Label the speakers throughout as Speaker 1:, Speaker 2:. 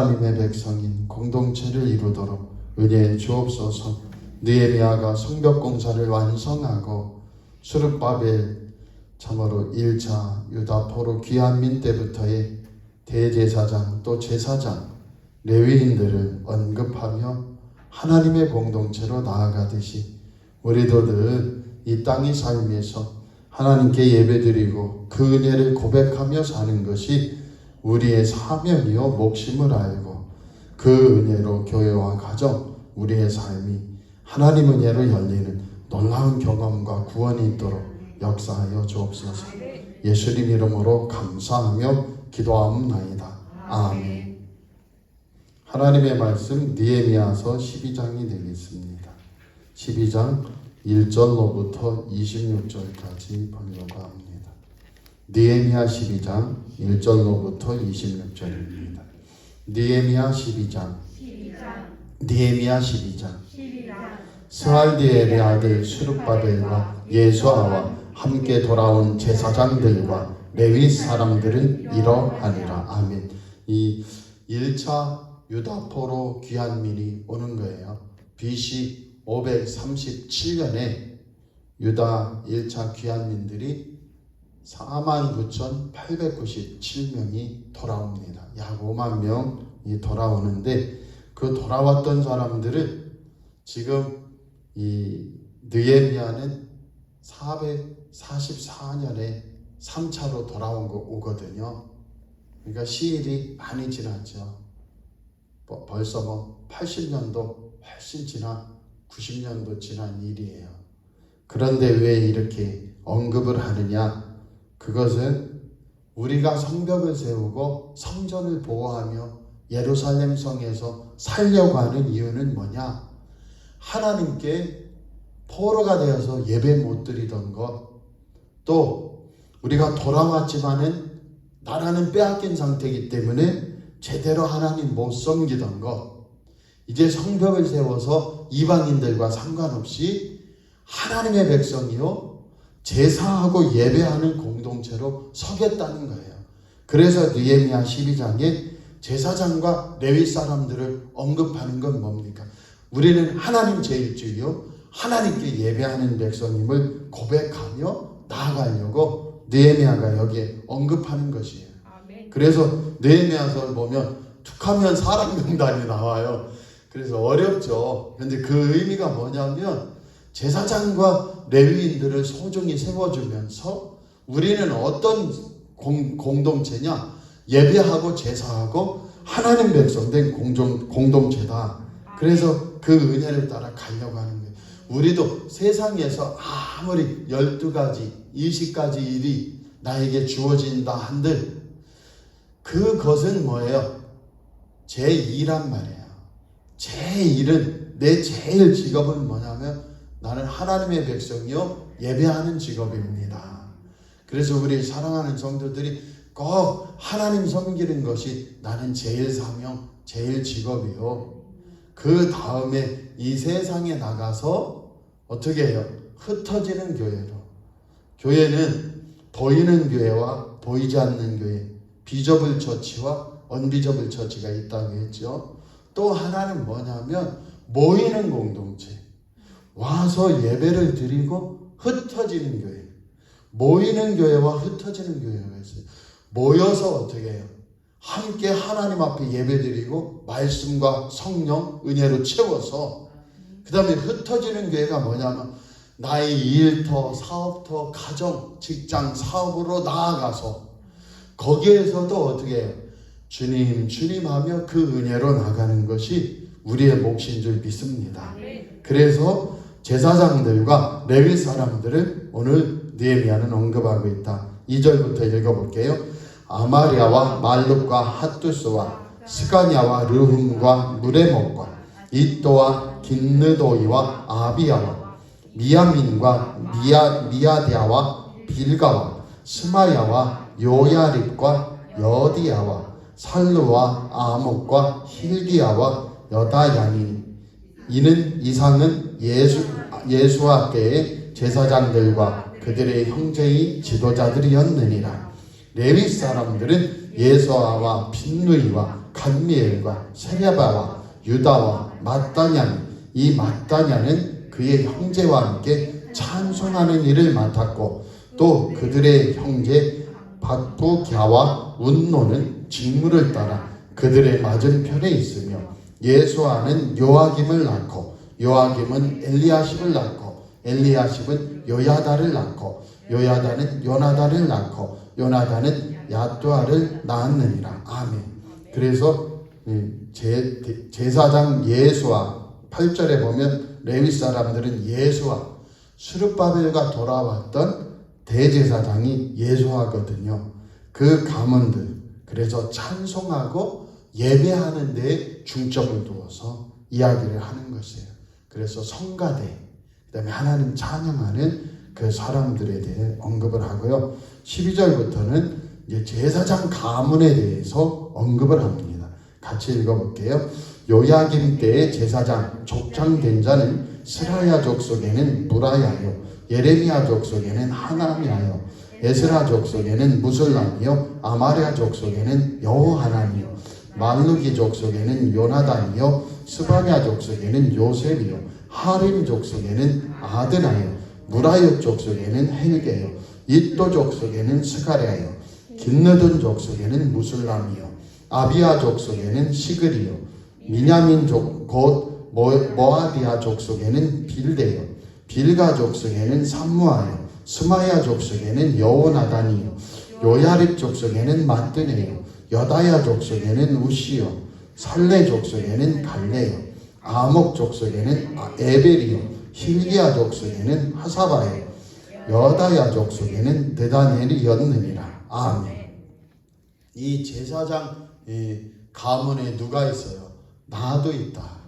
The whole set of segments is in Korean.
Speaker 1: 하나님의 백성인 공동체를 이루도록 은혜해 주옵소서. 느헤미야가 성벽 공사를 완성하고 수르바벨 참으로 1차 유다 포로 귀한민 때부터의 대제사장 또 제사장 레위인들을 언급하며 하나님의 공동체로 나아가듯이 우리도 늘 이 땅의 삶에서 하나님께 예배드리고 그 은혜를 고백하며 사는 것이 우리의 사명이요 목심을 알고 그 은혜로 교회와 가정 우리의 삶이 하나님 은혜로 열리는 놀라운 경험과 구원이 있도록 역사하여 주옵소서. 예수님 이름으로 감사하며 기도하옵나이다. 아멘. 하나님의 말씀 니에미아서 12장이 되겠습니다. 12장 1절로부터 26절까지 보려고 합니다. 니에미아 12장 1절로부터 26절입니다. 니에미아 12장 니에미아 12장 스알디엘의 아들 수룹바벨과 예수아와 함께 돌아온 제사장들과 레위 사람들은 이러하니라. 아멘. 이 1차 유다포로 귀한 민이 오는 거예요. BC 537년에 유다 1차 귀한민들이 49,897명이 돌아옵니다. 약 5만 명이 돌아오는데 그 돌아왔던 사람들을 지금 이 느헤미야는 444년에 3차로 돌아온 거 오거든요. 그러니까 시일이 많이 지났죠. 뭐 벌써 뭐 80년도 훨씬 지난 90년도 지난 일이에요. 그런데 왜 이렇게 언급을 하느냐? 그것은 우리가 성벽을 세우고 성전을 보호하며 예루살렘 성에서 살려고 하는 이유는 뭐냐? 하나님께 포로가 되어서 예배 못 드리던 것, 또 우리가 돌아왔지만은 나라는 빼앗긴 상태이기 때문에 제대로 하나님 못 섬기던 것, 이제 성벽을 세워서 이방인들과 상관없이 하나님의 백성이요 제사하고 예배하는 공동체로 서겠다는 거예요. 그래서 느헤미야 12장에 제사장과 레위 사람들을 언급하는 건 뭡니까? 우리는 하나님 제일주의요 하나님께 예배하는 백성임을 고백하며 나아가려고 느헤미야가 여기에 언급하는 것이에요. 그래서 느헤미야서를 보면 툭하면 사람 명단이 나와요. 그래서 어렵죠. 그런데 그 의미가 뭐냐면 제사장과 레위인들을 소중히 세워주면서 우리는 어떤 공, 공동체냐? 예배하고 제사하고 하나님 백성 된 공동, 공동체다. 그래서 그 은혜를 따라 가려고 하는 거예요. 우리도 세상에서 아무리 12가지, 20가지 일이 나에게 주어진다 한들 그것은 뭐예요? 제 일한 말이에요. 제 일은 내 제일 직업은 뭐냐면 나는 하나님의 백성이요 예배하는 직업입니다. 그래서 우리 사랑하는 성도들이 꼭 하나님 섬기는 것이 나는 제일 사명, 제일 직업이요. 그 다음에 이 세상에 나가서 어떻게 해요? 흩어지는 교회로. 교회는 보이는 교회와 보이지 않는 교회, 비저블 처치와 언비저블 처치가 있다고 했죠. 또 하나는 뭐냐면 모이는 공동체. 와서 예배를 드리고 흩어지는 교회. 모이는 교회와 흩어지는 교회가 있어요. 모여서 어떻게 해요? 함께 하나님 앞에 예배 드리고 말씀과 성령 은혜로 채워서 그 다음에 흩어지는 교회가 뭐냐면 나의 일터, 사업터, 가정, 직장, 사업으로 나아가서 거기에서도 어떻게 해요? 주님, 주님 하며 그 은혜로 나가는 것이 우리의 몫인 줄 믿습니다. 그래서 제사장들과 레위 사람들을 오늘 느헤미야는 언급하고 있다. 2절부터 읽어볼게요. 아마리아와 말룩과 핫두스와 스가냐와 르훔과 무레목과 이또와 긴느도이와 아비야와 미야민과 미야 미야디아와 빌가와 스마야와 요야립과 여디야와 살루와 아목과 힐기야와 여다야니 이는 이상은 예수 예수와 때의 제사장들과 그들의 형제의 지도자들이었느니라. 레위 사람들은 예수아와 빈누이와 간미엘과 세레바와 유다와 마따냐 이 마따냐는 그의 형제와 함께 찬송하는 일을 맡았고 또 그들의 형제 박부갸와 운노는 직무를 따라 그들의 맞은편에 있으며 예수아는 요아김을 낳고 요아김은 엘리야십을 낳고 엘리야십은 요야다를 낳고 요야다는 요나단을 낳고 요나단은 야뚜아를 낳았느니라 아멘. 그래서 제, 제사장 예수와 8절에 보면 레위 사람들은 예수와 수르바벨과 돌아왔던 대제사장이 예수하거든요. 그 가문들 그래서 찬송하고 예배하는 데에 중점을 두어서 이야기를 하는 것이에요. 그래서 성가대 그 다음에 하나님 찬양하는 그 사람들에 대해 언급을 하고요. 12절부터는 이제 제사장 가문에 대해서 언급을 합니다. 같이 읽어볼게요. 요야김 때의 제사장 족장된 자는 스라야 족 속에는 무라야요 예레미야 족 속에는 하나미야요 에스라 족 속에는 무슬람이요 아마랴 족속에는 여호하나니요 말루기 족 속에는 요나단이요 스바냐 족속에는 요셉이요 하림 족속에는 아드나요 무라요 족속에는 헬게요 이또 족속에는 스가랴요 긴느든 족속에는 무슬람이요 아비아 족속에는 시그리요 미냐민 족곧 모아디아 족속에는 빌데요 빌가 족속에는 삼무아요 스마야 족속에는 여호나단이요 요야립 족속에는 마뜨네요 여다야 족속에는 우시요 살레 족속에는 갈레요 아목 족속에는 에벨이요 힐기야 족속에는 하사바요 여다야 족속에는 드다니엘이었느니라 아멘 이 제사장 이 가문에 누가 있어요? 나도 있다.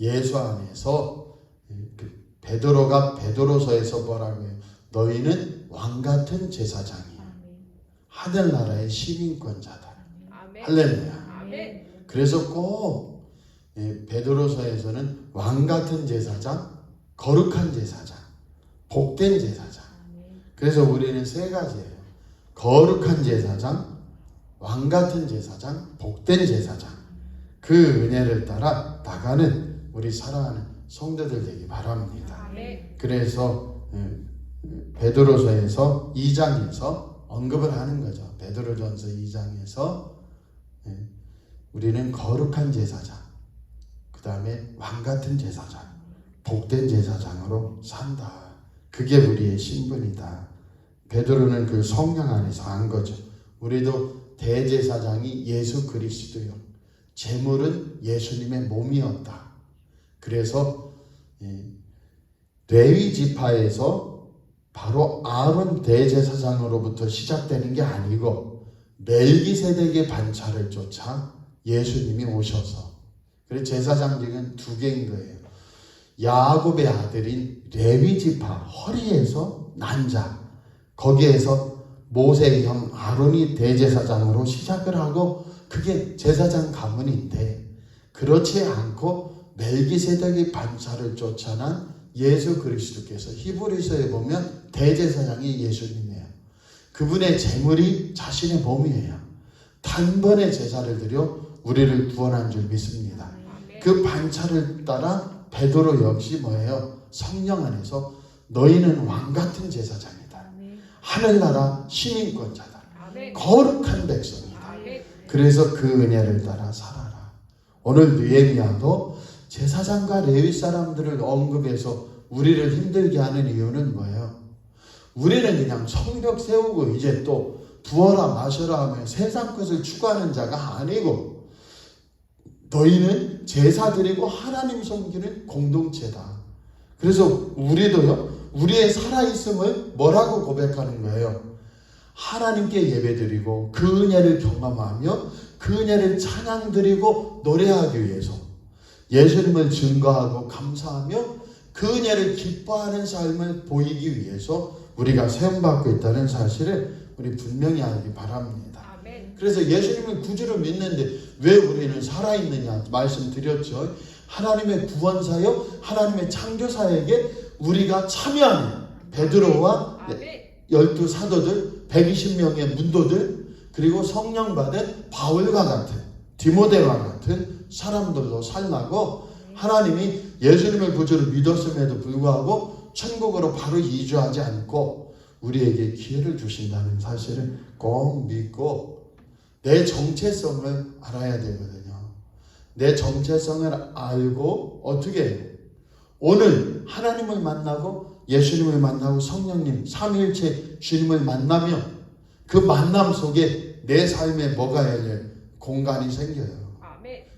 Speaker 1: 예수 안에서 그 베드로가 베드로서에서 뭐라고 해요? 너희는 왕 같은 제사장이야. 하늘나라의 시민권자다. 할렐루야. 그래서 꼭 예, 베드로서에서는 왕 같은 제사장, 거룩한 제사장, 복된 제사장. 그래서 우리는 세 가지예요. 거룩한 제사장, 왕 같은 제사장, 복된 제사장. 그 은혜를 따라 나가는 우리 사랑하는 성도들 되기 바랍니다. 그래서 음, 베드로서에서 2장에서 언급을 하는 거죠. 베드로전서 2장에서 예, 우리는 거룩한 제사장, 그 다음에 왕 같은 제사장, 복된 제사장으로 산다. 그게 우리의 신분이다. 베드로는 그 성령 안에서 한 거죠. 우리도 대제사장이 예수 그리스도요. 제물은 예수님의 몸이었다. 그래서 레위 지파에서 바로 아론 대제사장으로부터 시작되는 게 아니고 멜기세덱의 반차를 쫓아 예수님이 오셔서 그래서 제사장직은 두 개인 거예요. 야곱의 아들인 레위 지파 허리에서 난 자. 거기에서 모세의 형 아론이 대제사장으로 시작을 하고 그게 제사장 가문인데 그렇지 않고 멜기세덱의 반차를 쫓아난 예수 그리스도께서 히브리서에 보면 대제사장이 예수님이에요. 그분의 제물이 자신의 몸이에요. 단번에 제사를 드려 우리를 구원한 줄 믿습니다. 그 반차를 따라 베드로 역시 뭐예요? 성령 안에서 너희는 왕 같은 제사장이다. 하늘나라 시민권자다. 거룩한 백성이다. 그래서 그 은혜를 따라 살아라. 오늘 느헤미야도 제사장과 레위 사람들을 언급해서 우리를 힘들게 하는 이유는 뭐예요? 우리는 그냥 성벽 세우고 이제 또 부어라 마셔라 하면 세상 것을 추구하는 자가 아니고 너희는 제사 드리고 하나님 섬기는 공동체다. 그래서 우리도요, 우리의 살아있음을 뭐라고 고백하는 거예요? 하나님께 예배드리고 그 은혜를 경험하며 그 은혜를 찬양드리고 노래하기 위해서 예수님을 증거하고 감사하며 그 은혜를 기뻐하는 삶을 보이기 위해서 우리가 세움받고 있다는 사실을 우리 분명히 알기 바랍니다. 그래서 예수님을 구주로 믿는데 왜 우리는 살아있느냐 말씀드렸죠. 하나님의 구원사요, 하나님의 창조사에게 우리가 참여하는 베드로와 열두 사도들, 120명의 문도들, 그리고 성령 받은 바울과 같은 디모데와 같은 사람들로 살라고 하나님이 예수님을 구주로 믿었음에도 불구하고 천국으로 바로 이주하지 않고 우리에게 기회를 주신다는 사실을 꼭 믿고 내 정체성을 알아야 되거든요. 내 정체성을 알고 어떻게? 오늘 하나님을 만나고 예수님을 만나고 성령님 삼위일체 주님을 만나면 그 만남 속에 내 삶에 뭐가 열려요? 공간이 생겨요.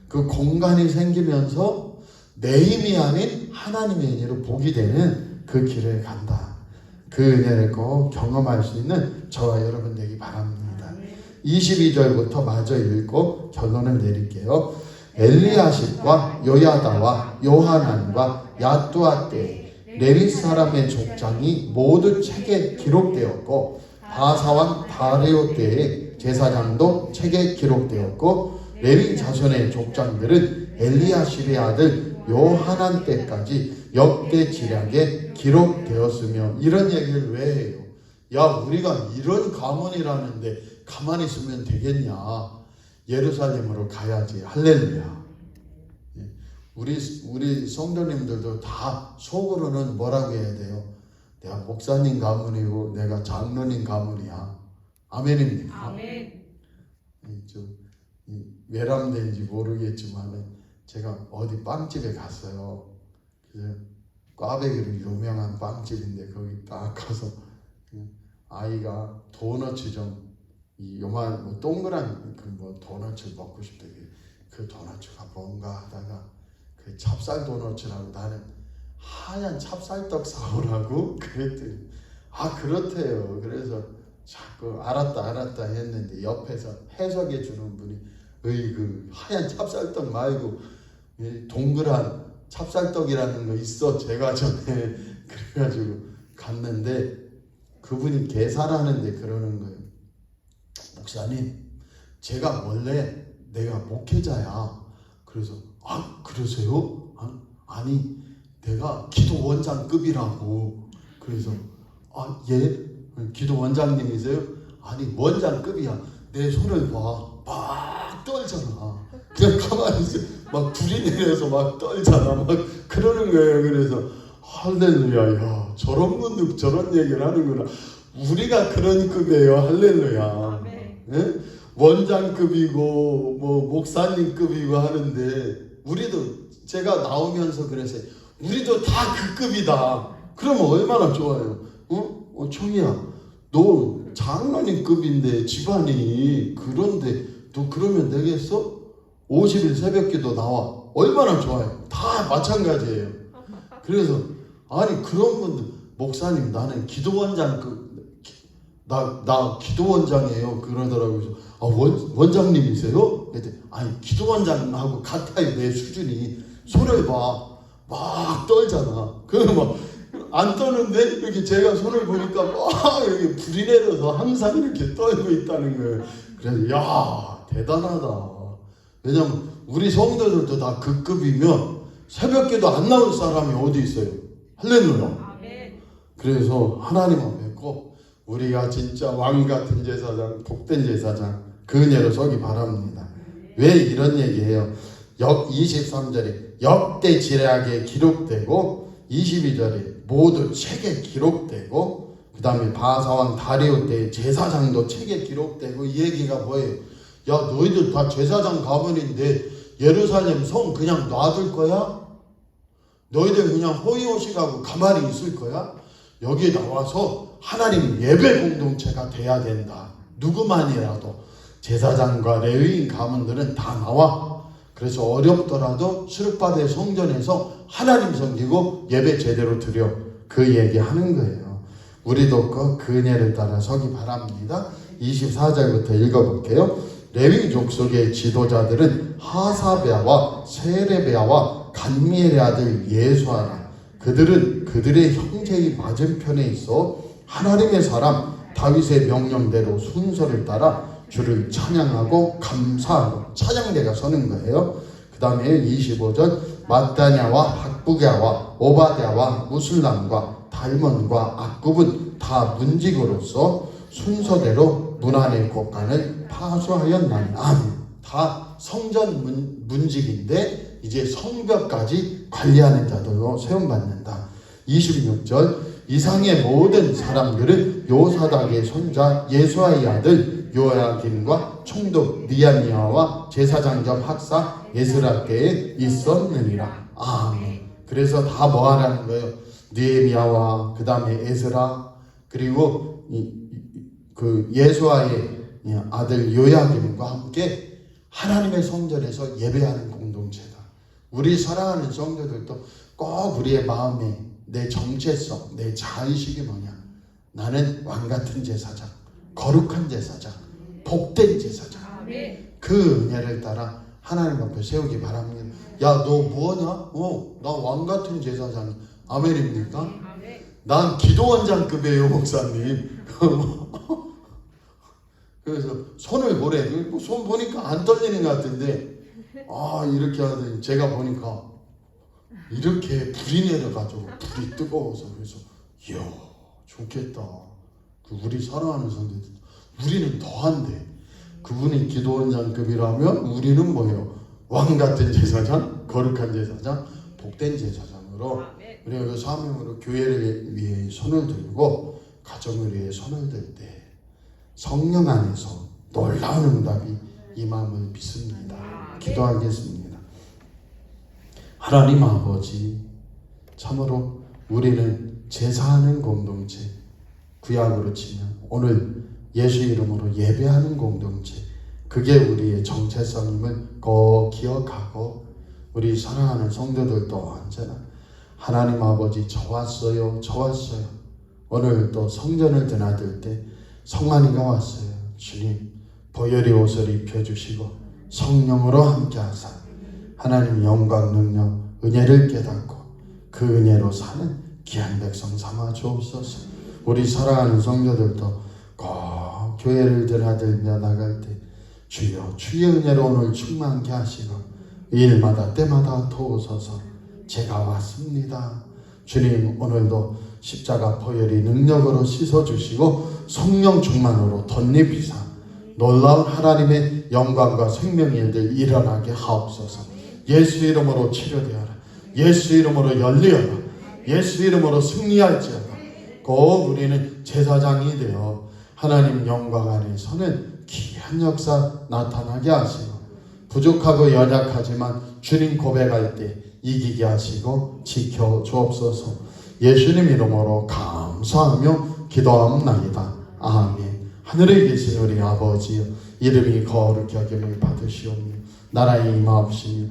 Speaker 1: 그 공간이 생기면서 내 힘이 아닌 하나님의 은혜로 복이 되는 그 길을 간다. 그 은혜를 꼭 경험할 수 있는 저와 여러분 되기 바랍니다. 22절부터 마저 읽고 결론을 내릴게요. 엘리야십과 요야다와 요하난과 야뚜아 때 레위 사람의 족장이 모두 책에 기록되었고 바사왕 다레오 때의 제사장도 책에 기록되었고 레위 자손의 족장들은 엘리야십의 아들 요하난 때까지 역대 지략에 기록되었으며 이런 얘기를 왜 해요? 야 우리가 이런 가문이라는데 가만히 있으면 되겠냐? 예루살렘으로 가야지 할렐루야. 예. 우리 우리 성도님들도 다 속으로는 뭐라고 해야 돼요? 내가 목사님 가문이고 내가 장로님 가문이야. 아멘입니까?
Speaker 2: 아멘.
Speaker 1: 이 외람된지 모르겠지만은 제가 어디 빵집에 갔어요. 그래서 꽈배기로 유명한 빵집인데 거기 딱 가서 그 아이가 도너츠 좀 이 요만 뭐 동그란 그 뭐 도너츠 먹고 싶대. 그 도너츠가 뭔가 하다가 그 찹쌀 도너츠라고 나는 하얀 찹쌀떡 사오라고 그랬더니 아 그렇대요. 그래서 자꾸 알았다 알았다 했는데 옆에서 해석해 주는 분이 어이 그 하얀 찹쌀떡 말고 이 동그란 찹쌀떡이라는 거 있어 제가 전에 그래가지고 갔는데 그분이 계산하는데 그러는 거예요 목사님 제가 원래 내가 목회자야 그래서 아 그러세요? 아, 아니 내가 기도 원장급이라고 그래서 아 예 기도 원장님이세요? 아니 원장급이야. 내 손을 봐. 막 떨잖아. 그냥 가만히 있어. 막 불이 내려서 막 떨잖아. 막 그러는 거예요. 그래서 할렐루야. 야 저런 분도 저런 얘기를 하는구나. 우리가 그런 급이에요. 할렐루야. 예? 원장급이고 뭐 목사님급이고 하는데 우리도 제가 나오면서 그랬어요. 우리도 다 그 급이다. 그러면 얼마나 좋아요. 어? 어 청이야. 너 장로님급인데 집안이 그런데 너 그러면 되겠어? 50일 새벽기도 나와. 얼마나 좋아요. 다 마찬가지예요. 그래서 아니 그런 분들 목사님 나는 기도원장급 나, 나 기도원장이에요. 그러더라고요. 아, 원, 원장님이세요? 그랬더니, 아니, 기도원장하고 같아요. 내 수준이. 손을 봐. 막 떨잖아. 그러면 막, 안 떠는데, 이렇게 제가 손을 보니까 막 이렇게 불이 내려서 항상 이렇게 떨고 있다는 거예요. 그래서, 야, 대단하다. 왜냐면, 우리 성도들도 다 그 급이면, 새벽기도 안 나올 사람이 어디 있어요? 할렐루야.
Speaker 2: 아멘.
Speaker 1: 그래서 하나님 앞에 꼭 우리가 진짜 왕 같은 제사장, 복된 제사장 그 은혜로 서기 바랍니다. 왜 이런 얘기해요? 역 23절에 역대 지략에 기록되고 22절에 모두 책에 기록되고 그 다음에 바사왕 다리오 때 제사장도 책에 기록되고 이 얘기가 뭐예요? 야 너희들 다 제사장 가문인데 예루살렘 성 그냥 놔둘 거야? 너희들 그냥 호의호식하고 가만히 있을 거야? 여기 나와서 하나님 예배 공동체가 돼야 된다. 누구만이라도 제사장과 레위인 가문들은 다 나와. 그래서 어렵더라도 수르바대 성전에서 하나님 섬기고 예배 제대로 드려. 그 얘기 하는 거예요. 우리도 그, 그 은혜를 따라 서기 바랍니다. 24절부터 읽어볼게요. 레위 족속의 지도자들은 하사베아와 세레베아와 간미엘의 아들 예수아라. 그들은 그들의 형제의 맞은편에 있어 하나님의 사람 다윗의 명령대로 순서를 따라 주를 찬양하고 감사하고 찬양대가 서는 거예요. 그 다음에 25절 마다냐와 학부갸와 오바댜와 무술람과 달몬과 악굽은 다 문직으로서 순서대로 문안의 곳간을 파수하였나니. 다 성전 문, 문직인데 이제 성벽까지 관리하는 자들로 세움받는다. 26절 이상의 모든 사람들은 요사닥의 손자 예수아의 아들 요야김과 총독 니아니아와 제사장 겸 학사 예스라께에 있었느니라. 아멘. 그래서 다 뭐 하라는 거예요? 느헤미야와 그 다음에 에스라 그리고 이, 이- 그 예수아의 아들 요야김과 함께 하나님의 성전에서 예배하는 공동체다. 우리 사랑하는 성도들도 꼭 우리의 마음에 내 정체성, 내 자의식이 뭐냐? 나는 왕 같은 제사장, 거룩한 제사장, 복된 제사장. 그 은혜를 따라 하나님 앞에 세우기 바랍니다. 야, 너 뭐냐? 어, 나 왕 같은 제사장. 아멘입니까?
Speaker 2: 아멘.
Speaker 1: 난 기도원장급이에요, 목사님. 그래서 손을 보래. 뭐손 보니까 안 떨리는 것 같은데, 아, 이렇게 하더니 제가 보니까 이렇게 불이 내려가지고 불이 뜨거워서 그래서, 이야, 좋겠다. 그 우리 사랑하는 성도들, 우리는 더한데, 그분이 기도원장급이라면 우리는 뭐예요? 왕 같은 제사장, 거룩한 제사장, 복된 제사장으로
Speaker 2: 아멘.
Speaker 1: 우리가 그 사명으로 교회를 위해 손을 들고 가정을 위해 손을 들 때 성령 안에서 놀라운 응답이 임함을 믿습니다. 기도하겠습니다. 하나님 아버지. 참으로 우리는 제사하는 공동체 구약으로 치면 오늘 예수 이름으로 예배하는 공동체 그게 우리의 정체성임을 꼭 기억하고 우리 사랑하는 성도들도 언제나 하나님 아버지 저 왔어요. 오늘 또 성전을 드나들 때 성만이가 왔어요. 주님 보혈의 옷을 입혀주시고 성령으로 함께하사 하나님 영광 능력 은혜를 깨닫고 그 은혜로 사는 귀한 백성 삼아 주옵소서. 우리 사랑하는 성도들도 꼭 교회를 드나들며 나갈 때 주여 주의 은혜로 오늘 충만케 하시고 일마다 때마다 도우소서. 제가 왔습니다. 주님 오늘도 십자가 보혈이 능력으로 씻어주시고 성령 충만으로 덧입히사 놀라운 하나님의 영광과 생명의 일들 일어나게 하옵소서 예수 이름으로 치료되어라 예수 이름으로 열리어라 예수 이름으로 승리할지어다 꼭 우리는 제사장이 되어 하나님 영광 안에 서는 귀한 역사 나타나게 하시고 부족하고 연약하지만 주님 고백할 때 이기게 하시고 지켜 주옵소서. 예수님 이름으로 감사하며 기도합나이다. 아멘. 하늘에 계신 우리 아버지여 이름이 거룩히 여김을 받으시오며 나라의 임하옵시며